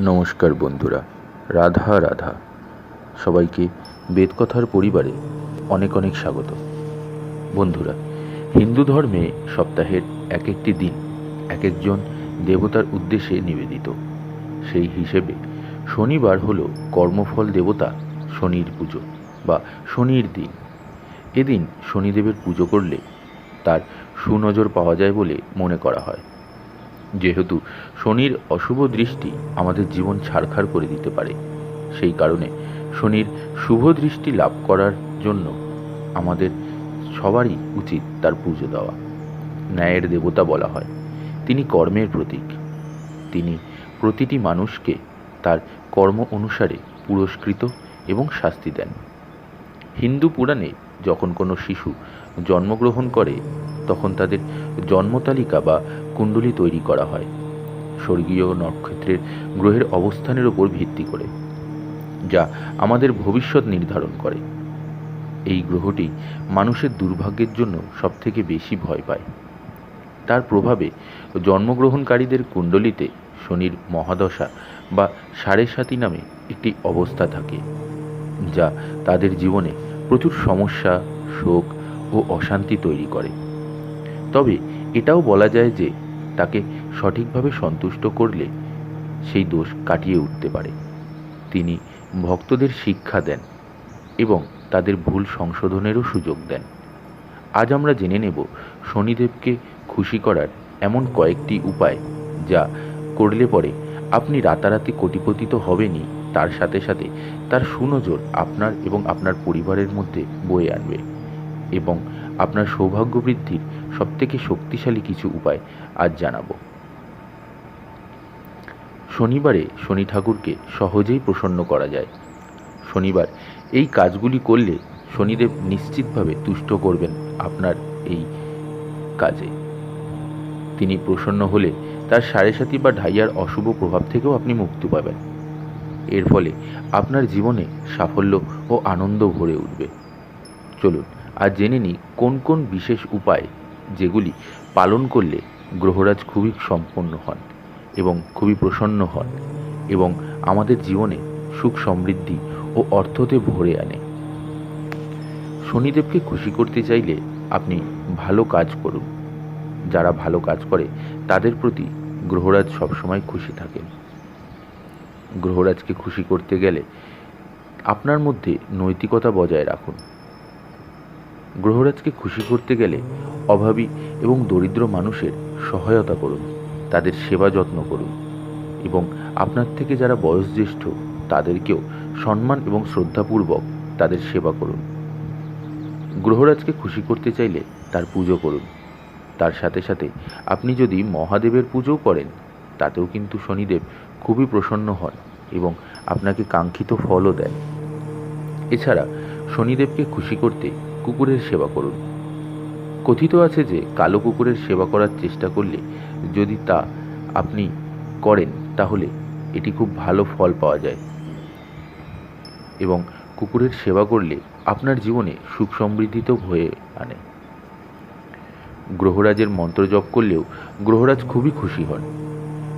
নমস্কার বন্ধুরা, রাধা রাধা। সবাইকে বেদকথার পরিবারে অনেক অনেক স্বাগত। বন্ধুরা, হিন্দু ধর্মে সপ্তাহের এক একটি দিন এক একজন দেবতার উদ্দেশ্যে নিবেদিত। সেই হিসেবে শনিবার হলো কর্মফল দেবতা শনির পুজো বা শনির দিন। এদিন শনিদেবের পুজো করলে তার সুনজর পাওয়া যায় বলে মনে করা হয়। যেহেতু শনির অশুভ দৃষ্টি আমাদের জীবন ছাড়খাড় করে দিতে পারে, সেই কারণে শনির শুভ দৃষ্টি লাভ করার জন্য আমাদের সবারই উচিত তার পুজো দেওয়া। ন্যায়ের দেবতা বলা হয়। তিনি কর্মের প্রতীক। তিনি প্রতিটি মানুষকে তার কর্ম অনুসারে পুরস্কৃত এবং শাস্তি দেন। হিন্দু পুরাণে যখন কোনো শিশু জন্মগ্রহণ করে তখন তাদের জন্মতালিকা বা কুণ্ডলী তৈরি করা হয়। স্বর্গীয় নক্ষত্রের গ্রহের অবস্থানের উপর ভিত্তি করে, যা আমাদের ভবিষ্যৎ নির্ধারণ করে। এই গ্রহটি মানুষের দুর্ভাগ্যের জন্য সবথেকে বেশি ভয় পায়। তার প্রভাবে জন্মগ্রহণকারীদের কুণ্ডলিতে শনির মহাদশা বা সাড়ে সাতি নামে একটি অবস্থা থাকে, যা তাদের জীবনে প্রচুর সমস্যা, শোক ও অশান্তি তৈরি করে। তবে এটাও বলা যায় যে তাকে সঠিকভাবে সন্তুষ্ট করলে সেই দোষ কাটিয়ে উঠতে পারে। তিনি ভক্তদের শিক্ষা দেন এবং তাদের ভুল সংশোধনেরও সুযোগ দেন। আজ আমরা জেনে নেব শনিদেবকে খুশি করার এমন কয়েকটি উপায় যা করলে পরে আপনি রাতারাতি কোটিপতি তো হবেনই, তার সাথে সাথে তার সুনজর আপনার এবং আপনার পরিবারের মধ্যে বয়ে আনবে এবং আপনার সৌভাগ্য বৃদ্ধির সবথেকে শক্তিশালী কিছু উপায় আজ জানাব। শনিবারে শনি ঠাকুরকে সহজেই প্রসন্ন করা যায়। শনিবার এই কাজগুলি করলে শনিদেব নিশ্চিতভাবে তুষ্ট করবেন আপনার এই কাজে। তিনি প্রসন্ন হলে তার সাড়ে সাতি বা ঢাইয়ার অশুভ প্রভাব থেকেও আপনি মুক্তি পাবেন। এর ফলে আপনার জীবনে সাফল্য ও আনন্দ ভরে উঠবে। চলুন আর জেনে নিই কোন কোন বিশেষ উপায় যেগুলি পালন করলে গ্রহরাজ খুবই সম্পন্ন হন এবং খুবই প্রসন্ন হন এবং আমাদের জীবনে সুখ সমৃদ্ধি ও অর্থতে ভরে আনে। শনিদেবকে খুশি করতে চাইলে আপনি ভালো কাজ করুন। যারা ভালো কাজ করে, তাদের প্রতি গ্রহরাজ সবসময় খুশি থাকেন। গ্রহরাজকে খুশি করতে গেলে আপনার মধ্যে নৈতিকতা বজায় রাখুন। গ্রহরাজকে খুশি করতে গেলে অভাবী এবং দরিদ্র মানুষের সহায়তা করুন, তাদের সেবা যত্ন করুন এবং আপনার থেকে যারা বয়োজ্যেষ্ঠ, তাদেরকেও সম্মান এবং শ্রদ্ধাপূর্বক তাদের সেবা করুন। গ্রহরাজকে খুশি করতে চাইলে তার পুজো করুন। তার সাথে সাথে আপনি যদি মহাদেবের পুজোও করেন, তাতেও কিন্তু শনিদেব খুবই প্রসন্ন হন এবং আপনাকে কাঙ্ক্ষিত ফলও দেন। এছাড়া শনিদেবকে খুশি করতে কুকুরের সেবা করুন। কথিত আছে যে, কালো কুকুরের সেবা করার চেষ্টা করলে যদি তা আপনি করেন, তাহলে এটি খুব ভালো ফল পাওয়া যায়। এবং কুকুরের সেবা করলে আপনার জীবনে সুখ সমৃদ্ধিতেও হয়ে আনে। গ্রহরাজের মন্ত্র জপ করলেও গ্রহরাজ খুবই খুশি হন।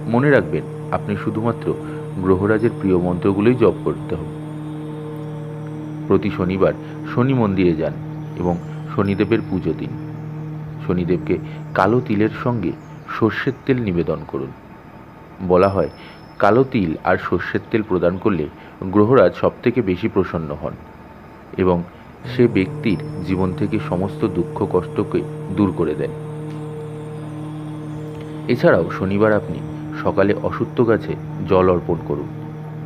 মনে রাখবেন, আপনি শুধুমাত্র গ্রহরাজের প্রিয় মন্ত্রগুলোই জপ করতে হবে। প্রতি শনিবার শনি মন্দিরে যান। এবং শনিদেবের পুজো দিন। শনিদেবকে কালো তিলের সঙ্গে সর্ষের তেল নিবেদন করুন। বলা হয়, কালো তিল আর সর্ষের তেল প্রদান করলে গ্রহরাজ সবথেকে বেশি প্রসন্ন হন এবং সে ব্যক্তির জীবন থেকে সমস্ত দুঃখ, কষ্টকে দূর করে দেন। এছাড়াও শনিবার আপনি সকালে অসত্য গাছে জল অর্পণ করুন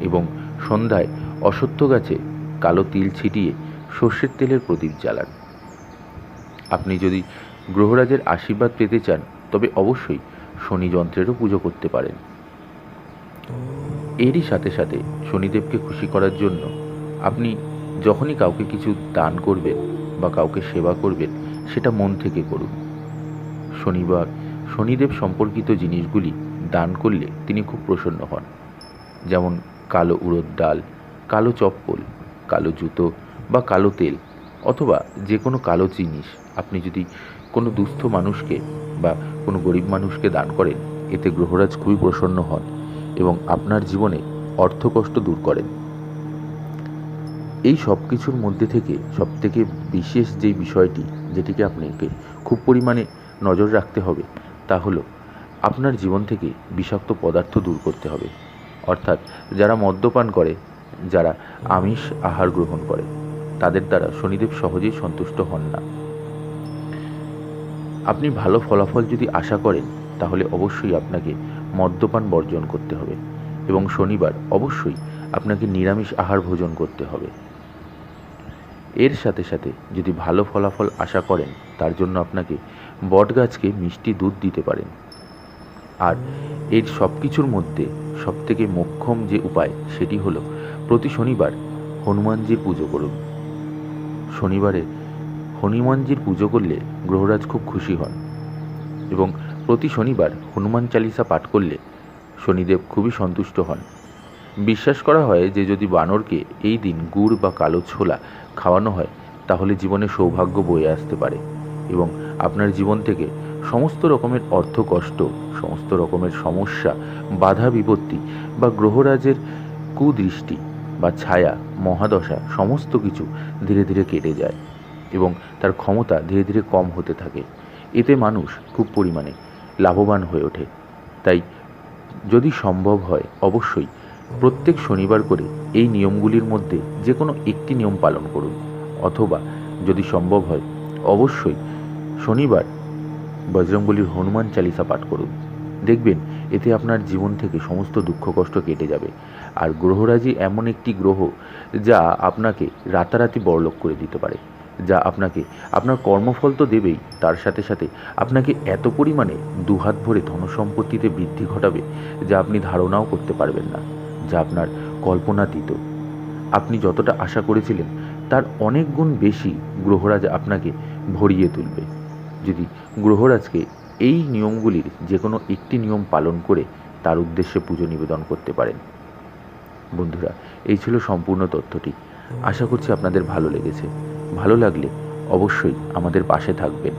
এবং সন্ধ্যায় অসত্য গাছে কালো তিল ছিটিয়ে সর্ষের তেলের প্রদীপ জ্বালান। আপনি যদি গ্রহরাজের আশীর্বাদ পেতে চান, তবে অবশ্যই শনি যন্ত্রেরও পুজো করতে পারেন। এরই সাথে সাথে শনিদেবকে খুশি করার জন্য আপনি যখনই কাউকে কিছু দান করবেন বা কাউকে সেবা করবেন, সেটা মন থেকে করুন। শনিবার, শনিদেব সম্পর্কিত জিনিসগুলি দান করলে তিনি খুব প্রসন্ন হন। যেমন কালো উড়োর ডাল, কালো চপ্পল, কালো জুতো বা কালো তেল। অথবা যে কোনো কালো জিনিস আপনি যদি কোনো দুস্থ মানুষকে বা কোনো গরিব মানুষকে দান করেন, এতে গ্রহরাজ খুবই প্রসন্ন হন এবং আপনার জীবনে অর্থকষ্ট দূর করেন। এই সব কিছুর মধ্যে থেকে সবথেকে বিশেষ যেই বিষয়টি, যেটিকে আপনাকে খুব পরিমাণে নজর রাখতে হবে, তা হলো আপনার জীবন থেকে বিষাক্ত পদার্থ দূর করতে হবে। অর্থাৎ যারা মদ্যপান করে, যারা আমিষ আহার গ্রহণ করে। তাদের দ্বারা শনিদেব সহজেই সন্তুষ্ট হন না। আপনি ভালো ফলাফল যদি আশা করেন, তাহলে অবশ্যই আপনাকে মদ্যপান বর্জন করতে হবে এবং শনিবার অবশ্যই আপনাকে নিরামিষ আহার ভোজন করতে হবে। এর সাথে সাথে যদি ভালো ফলাফল আশা করেন, তার জন্য আপনাকে বটগাছকে মিষ্টি দুধ দিতে পারেন। আর এর সব কিছুর মধ্যে সবথেকে মোক্ষম যে উপায়, সেটি হলো প্রতি শনিবার হনুমানজির পুজো করুন। শনিবারে হনুমানজির পুজো করলে গ্রহরাজ খুব খুশি হন এবং প্রতি শনিবার হনুমান চালিসা পাঠ করলে শনিদেব খুবই সন্তুষ্ট হন। বিশ্বাস করা হয় যে যদি বানরকে এই দিন গুড় বা কালো ছোলা খাওয়ানো হয়, তাহলে জীবনে সৌভাগ্য বয়ে আসতে পারে এবং আপনার জীবন থেকে সমস্ত রকমের অর্থ কষ্ট সমস্ত রকমের সমস্যা, বাধা বিপত্তি বা গ্রহরাজের কুদৃষ্টি বা ছায়া, মহাদশা, সমস্ত কিছু ধীরে ধীরে কেটে যায় এবং তার ক্ষমতা ধীরে ধীরে কম হতে থাকে। এতে মানুষ খুব পরিমাণে লাভবান হয়ে ওঠে। তাই যদি সম্ভব হয়, অবশ্যই প্রত্যেক শনিবার করে এই নিয়মগুলির মধ্যে যে কোনো একটি নিয়ম পালন করুন। অথবা যদি সম্ভব হয়, অবশ্যই শনিবার বজরঙ্গলির হনুমান চালিসা পাঠ করুন। দেখবেন, এতে আপনার জীবন থেকে সমস্ত দুঃখ কষ্ট কেটে যাবে। আর গ্রহরাজি এমন একটি গ্রহ যা আপনাকে রাতারাতি বড়লোক করে দিতে পারে, যা আপনাকে, আপনার কর্মফল তো দেবেই, তার সাথে সাথে আপনাকে এত পরিমাণে দুহাত ভরে ধনসম্পত্তিতে বৃদ্ধি ঘটাবে যা আপনি ধারণাও করতে পারবেন না, যা আপনার কল্পনাতীত। আপনি যতটা আশা করেছিলেন, তার অনেক গুণ বেশি গ্রহরাজ আপনাকে ভরিয়ে তুলবে। যদি গ্রহরাজকে এই নিয়মগুলির যে কোনো একটি নিয়ম পালন করে তার উদ্দেশ্যে পুজো নিবেদন করতে পারেন। বন্ধুরা, এই ছিল সম্পূর্ণ তথ্যটি। আশা করছি আপনাদের ভালো লেগেছে। ভালো লাগলে অবশ্যই আমাদের পাশে থাকবেন।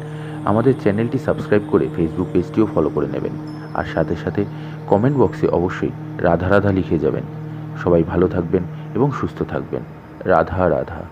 আমাদের চ্যানেলটি সাবস্ক্রাইব করে ফেসবুক পেজটিও ফলো করে নেবেন। আর সাথে সাথে কমেন্ট বক্সে অবশ্যই রাধা রাধা লিখে যাবেন। সবাই ভালো থাকবেন এবং সুস্থ থাকবেন। রাধা রাধা।